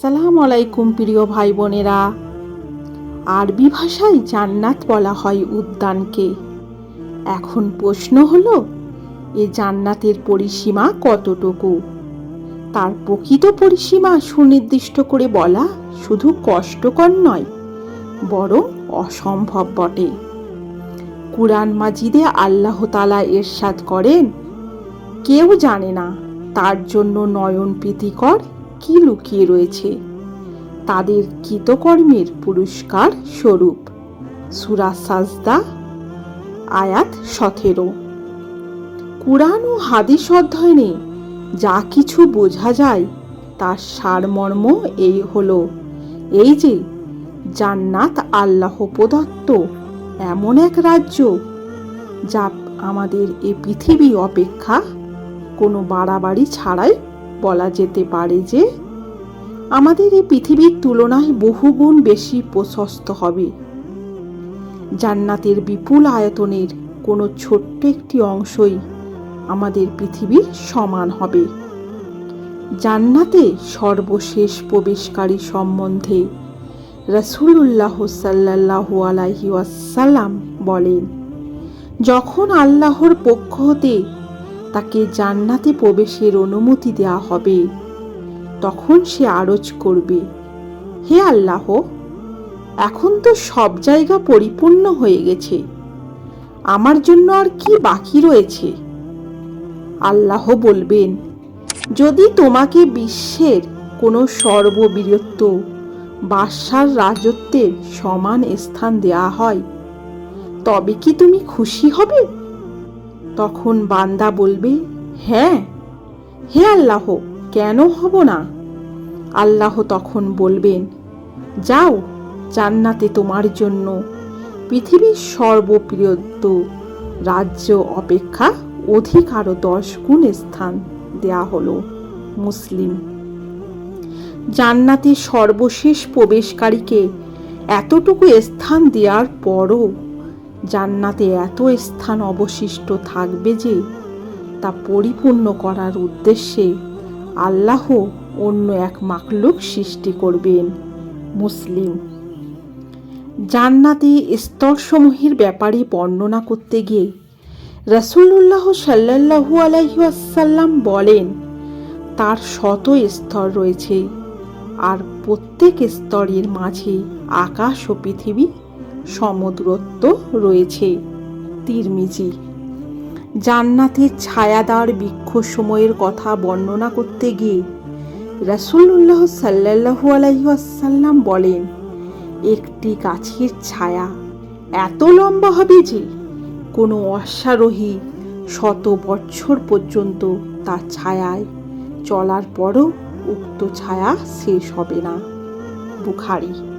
সালাম আলাইকুম প্রিয় ভাই বোনেরা আরবি ভাষায় জান্নাত বলা হয় উদ্যানকে। এখন প্রশ্ন হলো, এ জান্নাতের পরিসীমা কতটুকু? তার প্রকৃত পরিসীমা সুনির্দিষ্ট করে বলা শুধু কষ্টকর নয়, বরং অসম্ভব বটে। কুরআন মাজিদে আল্লাহ তালা এরশাদ করেন, কেউ জানে না তার জন্য নয়ন প্রীতিকর কি লুকিয়ে রয়েছে? তাদের কৃতকর্মের পুরস্কার স্বরূপ। সুরা সাজদা, আয়াত সতেরো। কুরআন ও হাদিস অধ্যয়নে যা কিছু বোঝা যায়, তার সারমর্ম এই হলো, এই যে জান্নাত আল্লাহ প্রদত্ত এমন এক রাজ্য যা আমাদের এ পৃথিবী অপেক্ষা কোনো বাড়াবাড়ি ছাড়াই বলা যেতে পারে যে আমাদের এই পৃথিবীর তুলনায় বহুগুণ বেশি প্রশস্ত হবে। জান্নাতের বিপুল আয়তনের কোনো ছোট্ট একটি অংশই আমাদের পৃথিবীর সমান হবে। জান্নাতে সর্বশেষ প্রবেশকারী সম্বন্ধে রসুল্লাহ সাল্লাহু আলাহি ওয়াসাল্লাম বলেন, যখন আল্লাহর পক্ষ হতে তাকে জান্নাতে প্রবেশের অনুমতি দেওয়া হবে। তখন সে আরজ করবে, হে আল্লাহ, এখন তো সব জায়গা পরিপূর্ণ হয়ে গেছে। আমার জন্য আর কি বাকি রয়েছে? আল্লাহ বলবেন, যদি তোমাকে বিশ্বের কোনো সর্ববীরত্ব বাদশার রাজত্বের সমান স্থান দেয়া হয়, তবে কি তুমি খুশি হবে? তখন বান্দা বলবে হ্যাঁ হে আল্লাহ, কেন হব না? আল্লাহ তখন বলবেন, যাও, জান্নাতে তোমার জন্য পৃথিবীর সর্বপ্রিয়ত্ব রাজ্য অপেক্ষা অধিক আরও দশ গুণ স্থান দেয়া হলো মুসলিম। জান্নাতে সর্বশেষ প্রবেশকারীকে এতটুকু স্থান দেওয়ার পরও জান্নাতে এত স্থান অবশিষ্ট থাকবে যে তা পরিপূর্ণ করার উদ্দেশ্যে আল্লাহ অন্য এক মাকলুক সৃষ্টি করবেন, মুসলিম। জান্নাতে স্তরসমূহের ব্যাপারে বর্ণনা করতে গিয়ে রসুল্লাহ সাল্লাহু আলাইসাল্লাম বলেন, তার শত স্তর রয়েছে আর প্রত্যেক স্তরের মাঝে আকাশ ও পৃথিবী সমদূরত্ব রয়েছে, তিরমিজি। জান্নাতের ছায়াদার বৃক্ষ সময়ের কথা বর্ণনা করতে গিয়ে রসুল্লাহ সাল্লাহু আলাইসাল্লাম বলেন, একটি গাছের ছায়া এত লম্বা হবে যে কোনো অশ্বারোহী শত বছর পর্যন্ত তার ছায়ায় চলার পরও উক্ত ছায়া শেষ হবে না। বুখারি।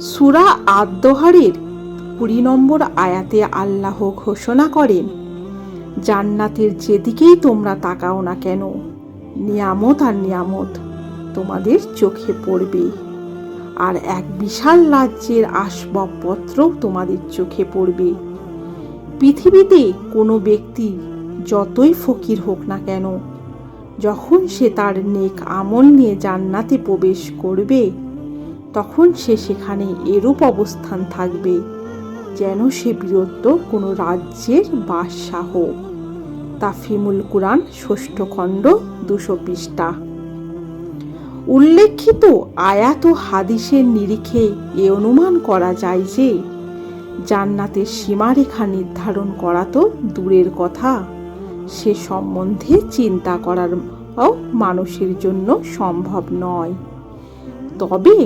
সুরা আদহারের কুড়ি নম্বর আয়াতে আল্লাহ ঘোষণা করেন, জান্নাতের যেদিকেই তোমরা তাকাও না কেন, নিয়ামত আর নিয়ামত তোমাদের চোখে পড়বে। আর এক বিশাল রাজ্যের আসবাবপত্র তোমাদের চোখে পড়বে। পৃথিবীতে কোনো ব্যক্তি যতই ফকির হোক না কেন, যখন সে তার নেক আমল নিয়ে জান্নাতে প্রবেশ করবে তখন সে সেখানে এরূপ অবস্থান থাকবে, যেন সে বীরত্ব কোনো রাজ্যের বাদশাহ তাফিমুল কুরআন, ষষ্ঠ খণ্ড, দুশো পৃষ্ঠা। উল্লেখিত আয়াত হাদিসের নিরিখে এ অনুমান করা যায় যে, জান্নাতের সীমারেখা নির্ধারণ করা তো দূরের কথা। সে সম্বন্ধে চিন্তা করার মানুষের জন্য সম্ভব নয়। তবে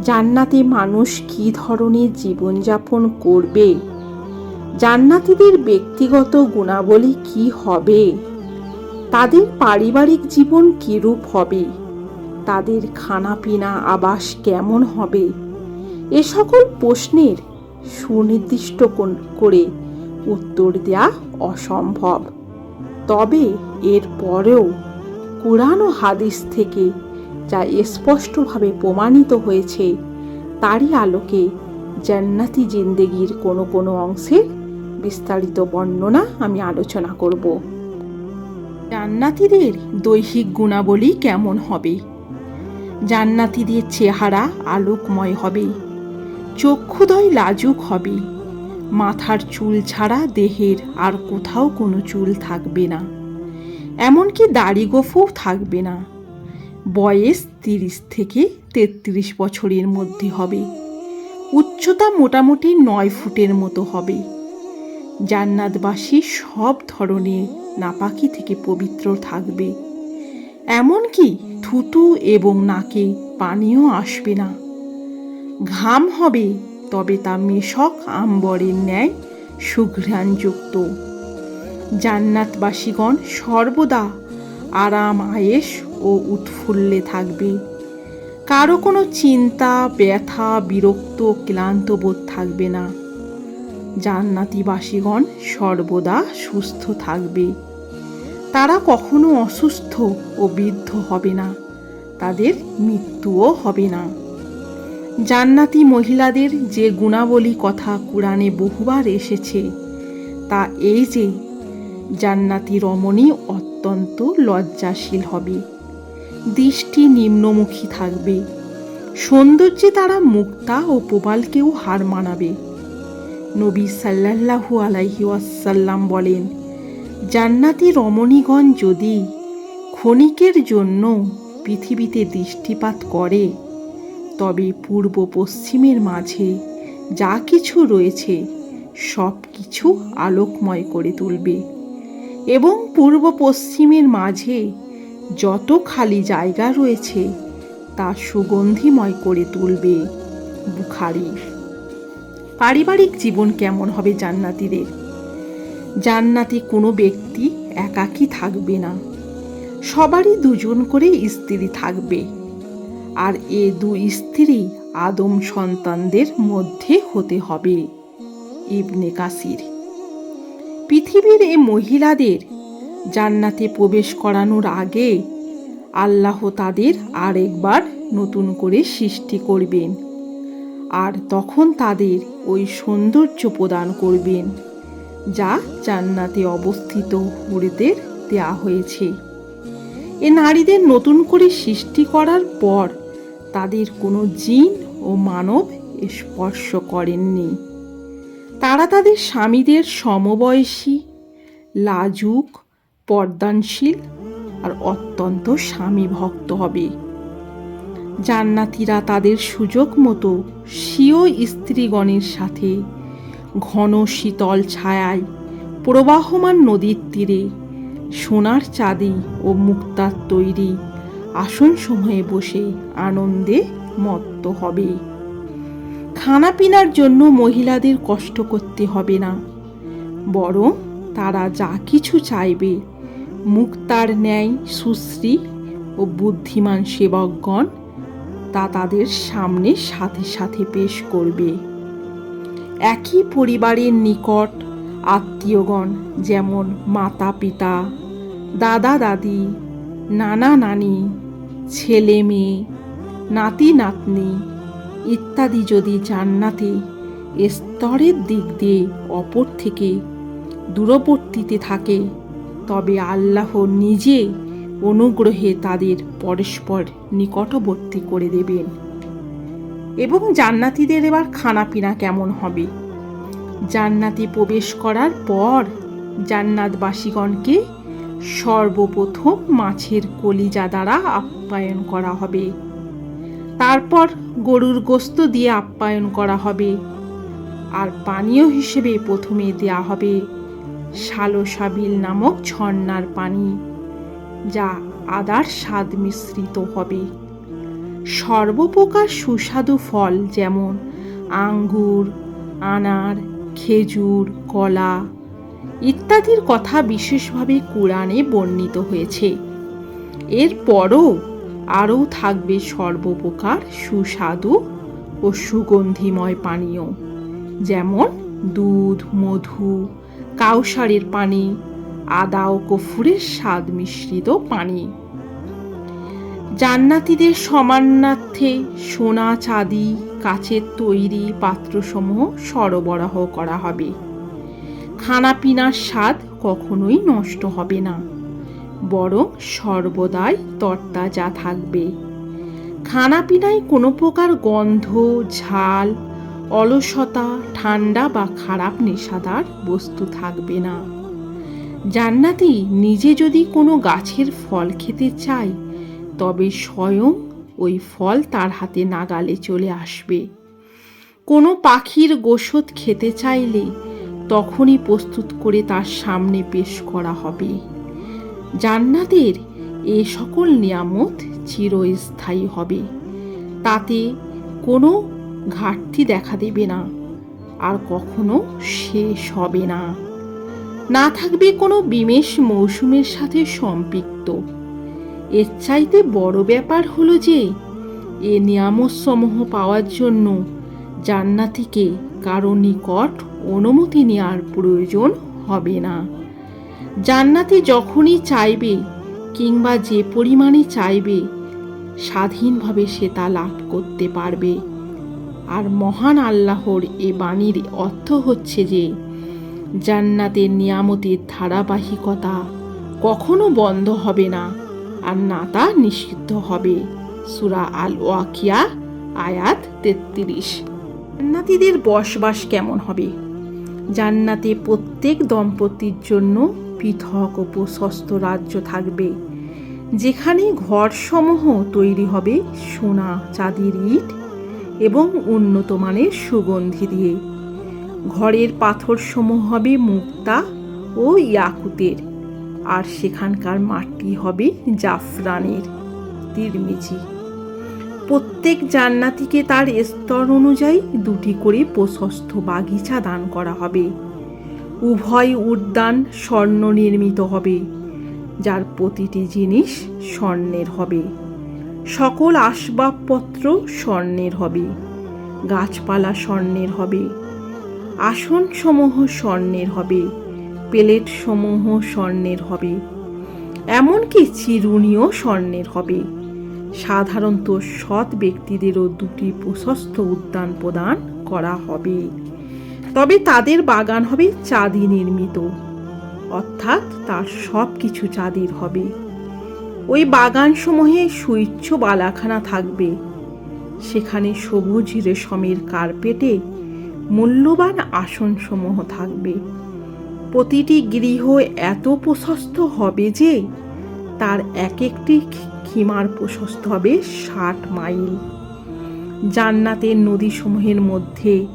জান্নাতে মানুষ কি ধরনের জীবনযাপন করবে? জান্নাতিদের ব্যক্তিগত গুণাবলী কি হবে? তাদের পারিবারিক জীবন কিরূপ হবে? তাদের খানাপিনা আবাস কেমন হবে? এ সকল প্রশ্নের সুনির্দিষ্ট করে উত্তর দেয়া অসম্ভব। তবে এর পরেও কোরআন ও হাদিস থেকে যা স্পষ্টভাবে প্রমাণিত হয়েছে, তারই আলোকে জান্নাতি জিন্দেগির কোনো কোনো অংশের বিস্তারিত বর্ণনা আমি আলোচনা করব। জান্নাতিদের দৈহিক গুণাবলী কেমন হবে? জান্নাতিদের চেহারা আলোকময় হবে, চক্ষুদয় লাজুক হবে, মাথার চুল ছাড়া দেহের আর কোথাও কোনো চুল থাকবে না, এমনকি দাড়ি গোফও থাকবে না। বয়স তিরিশ থেকে তেত্রিশ বছরের মধ্যে হবে। উচ্চতা মোটামুটি নয় ফুটের মতো হবে। জান্নাতবাসী সব ধরনের নাপাকি থেকে পবিত্র থাকবে। এমনকি থুতু এবং নাকে পানিও আসবে না। ঘাম হবে, তবে তা মেশক আম্বরের ন্যায় সুঘ্রাণযুক্ত। জান্নাতবাসীগণ সর্বদা আরাম আয়েস ও উৎফুল্লে থাকবে। কারও কোনো চিন্তা, ব্যথা, বিরক্ত, ক্লান্ত বোধ থাকবে না। জান্নাতিবাসীগণ সর্বদা সুস্থ থাকবে। তারা কখনো অসুস্থ ও বৃদ্ধ হবে না, তাদের মৃত্যুও হবে না। জান্নাতি মহিলাদের যে গুণাবলী কথা কোরআনে বহুবার এসেছে, তা এই যে জান্নাতি রমণী অত্যন্ত লজ্জাশীল হবে। দৃষ্টি নিম্নমুখী থাকবে। সৌন্দর্যে তারা মুক্তা ও প্রবালকেও হার মানাবে। নবী সাল্লাল্লাহু আলাইহি ওয়াসাল্লাম বলেন, জান্নাতি রমণীগণ যদি ক্ষণিকের জন্য পৃথিবীতে দৃষ্টিপাত করে, তবে পূর্ব পশ্চিমের মাঝে যা কিছু রয়েছে সব কিছু আলোকময় করে তুলবে। এবং পূর্ব পশ্চিমের মাঝে যত খালি জায়গা রয়েছে, তা সুগন্ধিময় করে তুলবে বুখারি। পারিবারিক জীবন কেমন হবে জান্নাতিদের? জান্নাতি কোনো ব্যক্তি একাকী থাকবে না। সবারই দুজন করে স্ত্রী থাকবে। আর এ দু স্ত্রী আদম সন্তানদের মধ্যে হতে হবে। ইবনে কাসির। পৃথিবীর এ মহিলাদের জান্নাতে প্রবেশ করানোর আগে আল্লাহ তাদের আরেকবার নতুন করে সৃষ্টি করবেন আর তখন তাদের ওই সৌন্দর্য প্রদান করবেন যা জান্নাতে অবস্থিত হুরদের দেয়া হয়েছে। এ নারীদের নতুন করে সৃষ্টি করার পর তাদের কোনো জিন ও মানব স্পর্শ করেননি। তারা তাদের স্বামীদের সমবয়সী, লাজুক, পর্দানশীল আর অত্যন্ত স্বামী ভক্ত হবে। জান্নাতিরা তাদের সুযোগ মতো স্বীয় স্ত্রীগণের সাথে ঘন শীতল ছায়ায় প্রবাহমান নদীর তীরে সোনার চাঁদি ও মুক্তার তৈরি আসন সময়ে বসে আনন্দে মত্ত হবে। খানা পিনার জন্য মহিলাদের কষ্ট করতে হবে না। বরং তারা যা কিছু চাইবে, মুক্তার ন্যায়, সুশ্রী ও বুদ্ধিমান সেবকগণ তা তাদের সামনে সাথে সাথে পেশ করবে। একই পরিবারের নিকট আত্মীয়গণ যেমন মাতা পিতা দাদা দাদি নানা নানি ছেলে মেয়ে নাতি নাতনি ইত্যাদি যদি জান্নাতে স্তরের দিক দিয়ে অপর থেকে দূরবর্তীতে থাকে, তবে আল্লাহ নিজে অনুগ্রহে তাদের পরস্পর নিকটবর্তী করে দেবেন। এবং জান্নাতিদের এবার খানাপিনা কেমন হবে? জান্নাতে প্রবেশ করার পর জান্নাতবাসীগণকে সর্বপ্রথম মাছের কলিজা দ্বারা আপ্যায়ন করা হবে। তারপর গরুর গোস্ত দিয়ে আপ্যায়ন করা হবে। আর পানীয় হিসেবে প্রথমে দেয়া হবে সালোসাবিল নামক ঝর্ণার পানি, যা আদার স্বাদ মিশ্রিত হবে। সর্বপ্রকার সুস্বাদু ফল যেমন আঙ্গুর, আনার, খেজুর, কলা ইত্যাদির কথা বিশেষভাবে কোরআনে বর্ণিত হয়েছে। এরপরও আরও থাকবে সর্বপ্রকার সুস্বাদু ও সুগন্ধিময় পানীয়, যেমন দুধ, মধু, কাউসারের পানি, আদা ও কফুরের স্বাদ মিশ্রিত পানি। জান্নাতিদের সমানার্থে সোনা চাঁদি, কাচের তৈরি পাত্রসমূহ সরবরাহ করা হবে। খানাপিনার স্বাদ কখনোই নষ্ট হবে না। বরং সর্বদাই তরতাজা থাকবে। খানাপিনায় কোনো প্রকার গন্ধ, ঝাল, অলসতা, ঠান্ডা বা খারাপ নেশাদার বস্তু থাকবে না। জান্নাতি নিজে যদি কোনো গাছের ফল খেতে চায়, তবে স্বয়ং ওই ফল তার হাতে নাগালে চলে আসবে। কোনো পাখির গোশত খেতে চাইলে তখনই প্রস্তুত করে তার সামনে পেশ করা হবে। জান্নাতের এ সকল নিয়ামত চিরস্থায়ী হবে। তাতে কোনো ঘাটতি দেখা দেবে না, আর কখনো শেষ হবে না। না থাকবে কোনো বিমেষ মৌসুমের সাথে সম্পৃক্ত। এর চাইতে বড় ব্যাপার হলো যে, এ নিয়ামতসমূহ পাওয়ার জন্য জান্নাতিকে কারও নিকট অনুমতি নেওয়ার প্রয়োজন হবে না। জান্নাতি যখনই চাইবে কিংবা যে পরিমাণে চাইবে, স্বাধীনভাবে সে তা লাভ করতে পারবে। আর মহান আল্লাহর এ বাণীর অর্থ হচ্ছে যে, জান্নাতের নিয়ামতের ধারাবাহিকতা কখনো বন্ধ হবে না আর না তা নিষিদ্ধ হবে। সুরা আল ওয়াকিয়া আয়াত তেত্রিশ। জান্নাতিদের বসবাস কেমন হবে? জান্নাতে প্রত্যেক দম্পতির জন্য পৃথক ও প্রশস্ত রাজ্য থাকবে। যেখানে ঘরসমূহ তৈরি হবে সোনা, চাঁদির ইট এবং উন্নত মানের সুগন্ধি দিয়ে। ঘরের পাথরসমূহ হবে মুক্তা ও ইয়াকুতের। আর সেখানকার মাটি হবে জাফরানের, তিরমিজি। প্রত্যেক জান্নাতিকে তার স্তর অনুযায়ী দুটি করে প্রশস্ত বাগিচা দান করা হবে। উভয় উদ্যান স্বর্ণ নির্মিত হবে, যার প্রতিটি জিনিস স্বর্ণের হবে। সকল আসবাবপত্র স্বর্ণের হবে, গাছপালা স্বর্ণের হবে, আসনসমূহ স্বর্ণের হবে, প্লেটসমূহ স্বর্ণের হবে, এমনকি চিরুনিও স্বর্ণের হবে। সাধারণত সৎ ব্যক্তিদেরও দুটি প্রশস্ত উদ্যান প্রদান করা হবে। তবে তাদের বাগান হবে চাঁদি নির্মিত। অর্থাৎ তার সব কিছু চাঁদির হবে। ওই বাগানসমূহে সুইচ্ছ বালাখানা থাকবে। সেখানে সবুজ রেশমের কার্পেটে মূল্যবান আসনসমূহ থাকবে। প্রতিটি গৃহ এত প্রশস্ত হবে যে তার এক একটি খিমার প্রশস্ত হবে ষাট মাইল। জান্নাতের নদীসমূহের মধ্যে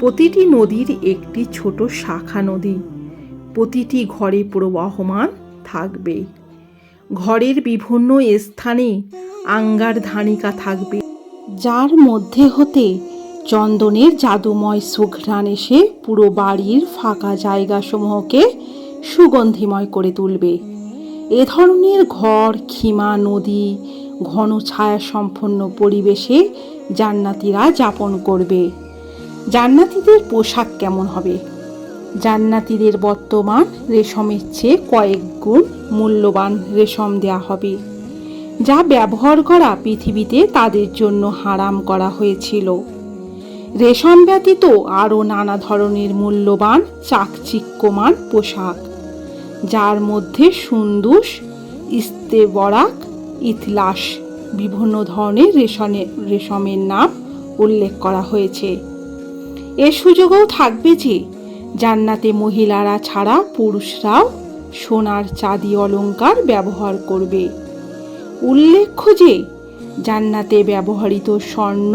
প্রতিটি নদীর একটি ছোট শাখা নদী। প্রতিটি ঘরে প্রবাহমান থাকবে। ঘরের বিভিন্ন স্থানে আঙ্গার ধানিকা থাকবে। যার মধ্যে হতে চন্দনের জাদুময় সুঘ্রাণ এসে পুরো বাড়ির ফাঁকা জায়গাসমূহকে সুগন্ধিময় করে তুলবে। এ ধরনের ঘর, খিমা নদী, ঘন ছায়া সম্পন্ন পরিবেশে জান্নাতিরা যাপন করবে। জান্নাতিদের পোশাক কেমন হবে? জান্নাতিদের বর্তমান রেশমের চেয়ে কয়েক গুণ মূল্যবান রেশম দেয়া হবে, যা ব্যবহার করা পৃথিবীতে তাদের জন্য হারাম করা হয়েছিল। রেশম ব্যতীত আরও নানা ধরনের মূল্যবান, চাকচিক্যমান পোশাক, যার মধ্যে সুন্দুস ইস্তেবরাক ইতলাস বিভিন্ন ধরনের রেশমের রেশমের নাম উল্লেখ করা হয়েছে। এর সুযোগও থাকবে যে জান্নাতে মহিলারা ছাড়া পুরুষরাও সোনার চাঁদি অলংকার ব্যবহার করবে। উল্লেখ্য যে জান্নাতে ব্যবহৃত স্বর্ণ,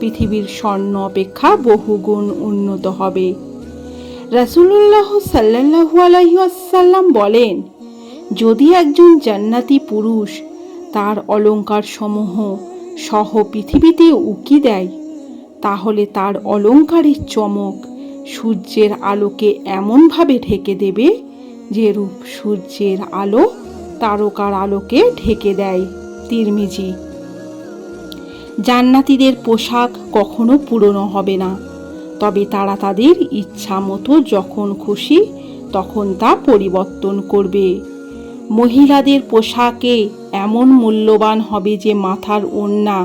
পৃথিবীর স্বর্ণ অপেক্ষা বহুগুণ উন্নত হবে। রাসুলুল্লাহ সাল্লাহু আলহিসাল্লাম বলেন, যদি একজন জান্নাতি পুরুষ তার অলঙ্কার সমূহ সহ পৃথিবীতে উকি দেয় তাহলে তার অলঙ্কারের চমক সূর্যের আলোকে এমনভাবে ঢেকে দেবে যে রূপ সূর্যের আলো তারকার আলোকে ঢেকে দেয় তিরমিজি। জান্নাতিদের পোশাক কখনো পুরনো হবে না, তবে তারা তাদের ইচ্ছা মতো যখন খুশি তখন তা পরিবর্তন করবে। মহিলাদের পোশাকে এমন মূল্যবান হবে যে মাথার ওড়না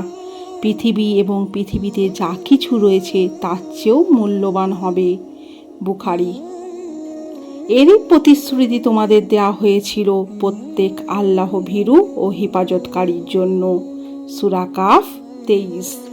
পৃথিবী এবং পৃথিবীতে যা কিছু রয়েছে তার চেয়েও মূল্যবান হবে। বুখারি। এরই প্রতিশ্রুতি তোমাদের দেয়া হয়েছিল প্রত্যেক আল্লাহ ভীরু ও হেফাজতকারীর জন্য। সুরাকাফ তেইশ।